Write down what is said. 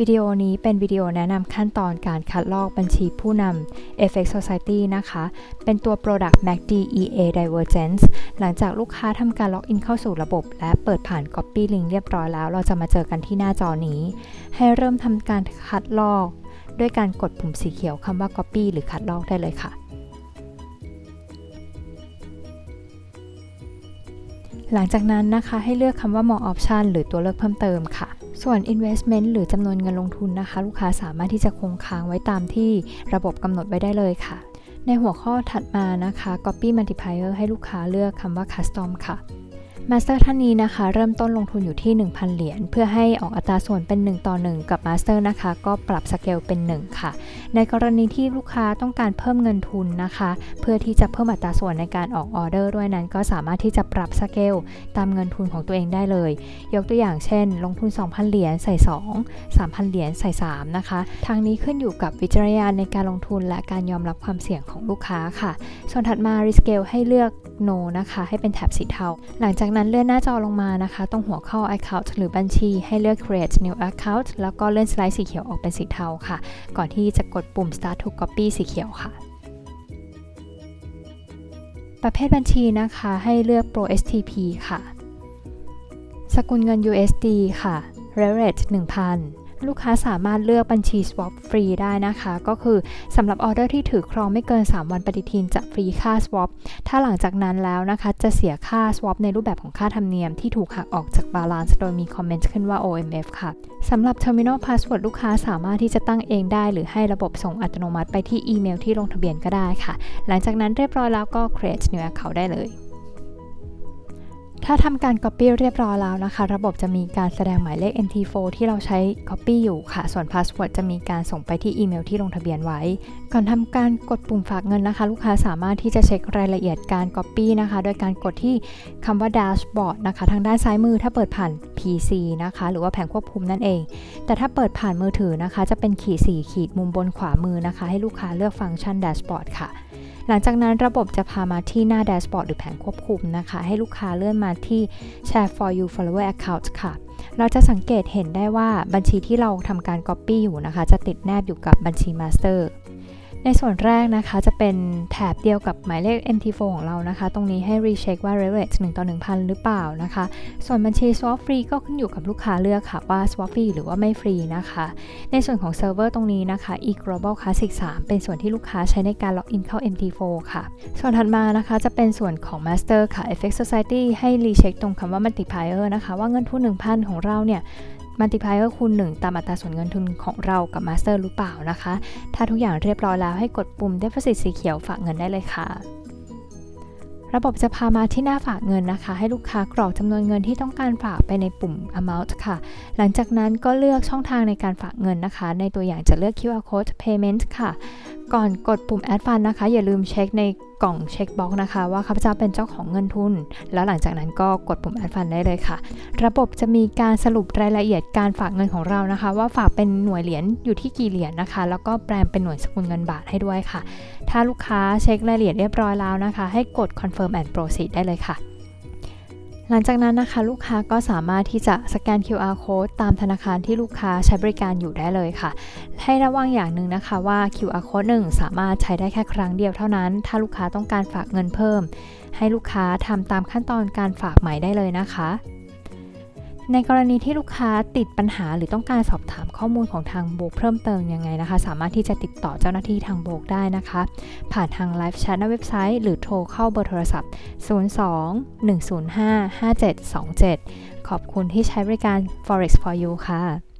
วิดีโอนี้เป็นวิดีโอแนะนำขั้นตอนการคัดลอกบัญชีผู้นำ FX Society นะคะ เป็นตัว Product MACD EA Divergence หลังจากลูกค้าทำการล็อกอินเข้าสู่ระบบ และเปิดผ่าน Copy Link เรียบร้อยแล้ว เราจะมาเจอกันที่หน้าจอนี้ ให้เริ่มทำการคัดลอก ด้วยการกดปุ่มสีเขียวคำว่า Copy หรือคัดลอกได้เลยค่ะหลังจากนั้นนะคะให้เลือกคำว่า more option หรือตัวเลือกเพิ่มเติมค่ะ ส่วน investment หรือจำนวนเงินลงทุนนะคะ ลูกค้าสามารถที่จะคงค้างไว้ตามที่ระบบกำหนดไว้ได้เลยค่ะ ในหัวข้อถัดมานะคะ copy multiplier ให้ลูกค้าเลือกคำว่า custom ค่ะ มาสเตอร์ท่านนี้นะคะ เริ่มต้นลงทุนอยู่ที่ 1,000 เหรียญเพื่อให้ออกอัตราส่วนเป็น 1 ต่อ 1 กับมาสเตอร์นะคะ ก็ปรับสเกลเป็น 1 ค่ะ ในกรณีที่ลูกค้าต้องการเพิ่มเงินทุนนะคะ เพื่อที่จะเพิ่มอัตราส่วนในการออกออเดอร์ด้วยนั้น ก็สามารถที่จะปรับสเกลตามเงินทุนของตัวเองได้เลย ยกตัวอย่างเช่น ลงทุน 2,000 เหรียญใส่ 2 3,000 เหรียญใส่ 3 นะคะ ทางนี้ขึ้นอยู่กับวิจารณญาณในการลงทุนและการยอมรับความเสี่ยงของลูกค้าค่ะ ส่วนถัดมา rescale ให้เลือก no นะคะ ให้เป็นแถบสีเทา หลังจากนั้นเลื่อนหน้าจอลงมานะคะ ตรงหัวข้อ account หรือบัญชี ให้เลือก create new account แล้วก็เลื่อนสไลด์สีเขียวออกเป็นสีเทาค่ะ ก่อนที่จะกดปุ่ม start to copy สีเขียวค่ะ ประเภทบัญชีนะคะ ให้เลือก pro stp ค่ะ สกุลเงิน USD ค่ะ leverage 1,000 ลูกค้าสามารถเลือกบัญชี swap ฟรีได้นะคะ ก็คือสำหรับออเดอร์ที่ถือครองไม่เกิน 3 วันปฏิทินจะฟรีค่า swap ถ้าหลังจากนั้นแล้วนะคะ จะเสียค่า swap ในรูปแบบของค่าธรรมเนียมที่ถูกหักออกจาก balance โดยมีคอมเมนต์ขึ้นว่า OMF ค่ะสำหรับ terminal password ลูกค้าสามารถที่จะตั้งเองได้ หรือให้ระบบส่งอัตโนมัติไปที่อีเมลที่ลงทะเบียนก็ได้ค่ะ หลังจากนั้นเรียบร้อยแล้วก็ create new account ได้เลย ถ้าทำการ Copy เรียบร้อยแล้วนะคะ ระบบจะมีการแสดงหมายเลข NT4 ที่เราใช้ Copy อยู่ค่ะ ส่วน Password จะมีการส่งไปที่อีเมลที่ลงทะเบียนไว้ ก่อนทำการกดปุ่มฝากเงินนะคะ ลูกค้าสามารถที่จะเช็ครายละเอียดการ Copy นะคะ โดยการกดที่คำว่า Dashboard นะคะ ทางด้านซ้ายมือถ้าเปิดผ่าน PC นะคะ หรือว่าแผงควบคุมนั่นเอง แต่ถ้าเปิดผ่านมือถือนะคะ จะเป็นขีด4ขีดมุมบนขวามือนะคะ ให้ลูกค้าเลือกฟังก์ชัน Dashboard ค่ะ หลังจากนั้นระบบจะพามาที่หน้าแดชบอร์ดหรือแผงควบคุมนะคะ ให้ลูกค้าเลื่อนมาที่ Share for you follower account ค่ะ เราจะสังเกตเห็นได้ว่าบัญชีที่เราทำการ Copy อยู่นะคะ จะติดแนบอยู่กับบัญชี Master ในส่วนแรกนะคะจะเป็นแถบเดียวกับหมายเลข MT4 ของเรานะคะ ตรงนี้ให้ recheck ว่า leverage 1 ต่อ 1,000 หรือเปล่านะคะ ส่วนบัญชี swap free ก็ขึ้นอยู่กับลูกค้าเลือกค่ะว่า swap free หรือว่าไม่ฟรีนะคะ ในส่วนของเซิร์ฟเวอร์ตรงนี้นะคะ e-global classic 3 เป็นส่วนที่ลูกค้าใช้ในการล็อกอินเข้า MT4 ค่ะ ส่วนถัดมานะคะจะเป็นส่วนของ master ค่ะ FX Society ให้ recheck ตรงคำว่า multiplier นะคะ ว่าเงินทุน1,000 ของเราเนี่ย มัลติพลายก็คูณ1 ตามอัตราส่วนเงินทุนของเรากับมาสเตอร์หรือเปล่านะคะ ถ้าทุกอย่างเรียบร้อยแล้วให้กดปุ่ม Deposit สีเขียวฝากเงินได้เลยค่ะ ระบบจะพามาที่หน้าฝากเงินนะคะ ให้ลูกค้ากรอกจำนวนเงินที่ต้องการฝากไปในปุ่ม amount ค่ะ หลังจากนั้นก็เลือกช่องทางในการฝากเงินนะคะ ในตัวอย่างจะเลือก QR code payment ค่ะ ก่อนกดปุ่ม add fund นะคะ อย่าลืมเช็คในกล่องเช็คบ็อกนะคะ ว่าข้าพเจ้าเป็นเจ้าของเงินทุน แล้วหลังจากนั้นก็กดปุ่ม add fund ได้เลยค่ะ ระบบจะมีการสรุปรายละเอียดการฝากเงินของเรานะคะ ว่าฝากเป็นหน่วยเหรียญอยู่ที่กี่เหรียญนะคะ แล้วก็แปลงเป็นหน่วยสกุลเงินบาทให้ด้วยค่ะ ถ้าลูกค้าเช็ครายละเอียดเรียบร้อยแล้วนะคะ ให้กด confirm and proceed ได้เลยค่ะ หลังจากนั้นนะคะลูกค้าก็สามารถที่จะสแกน QR code ตามธนาคารที่ลูกค้าใช้บริการอยู่ได้เลยค่ะ ให้ระวังอย่างหนึ่งนะคะว่า QR code 1 สามารถใช้ได้แค่ครั้งเดียวเท่านั้น ถ้าลูกค้าต้องการฝากเงินเพิ่ม ให้ลูกค้าทำตามขั้นตอนการฝากใหม่ได้เลยนะคะ ในกรณีที่ลูกค้าติดปัญหาหรือต้องการสอบถามข้อมูลของทางโบกเพิ่มเติมยังไงนะคะ สามารถที่จะติดต่อเจ้าหน้าที่ทางโบกได้นะคะ ผ่านทางไลฟ์แชทในเว็บไซต์ หรือโทรเข้าเบอร์โทรศัพท์ 02 105 5727 ขอบคุณที่ใช้บริการ forex for you ค่ะ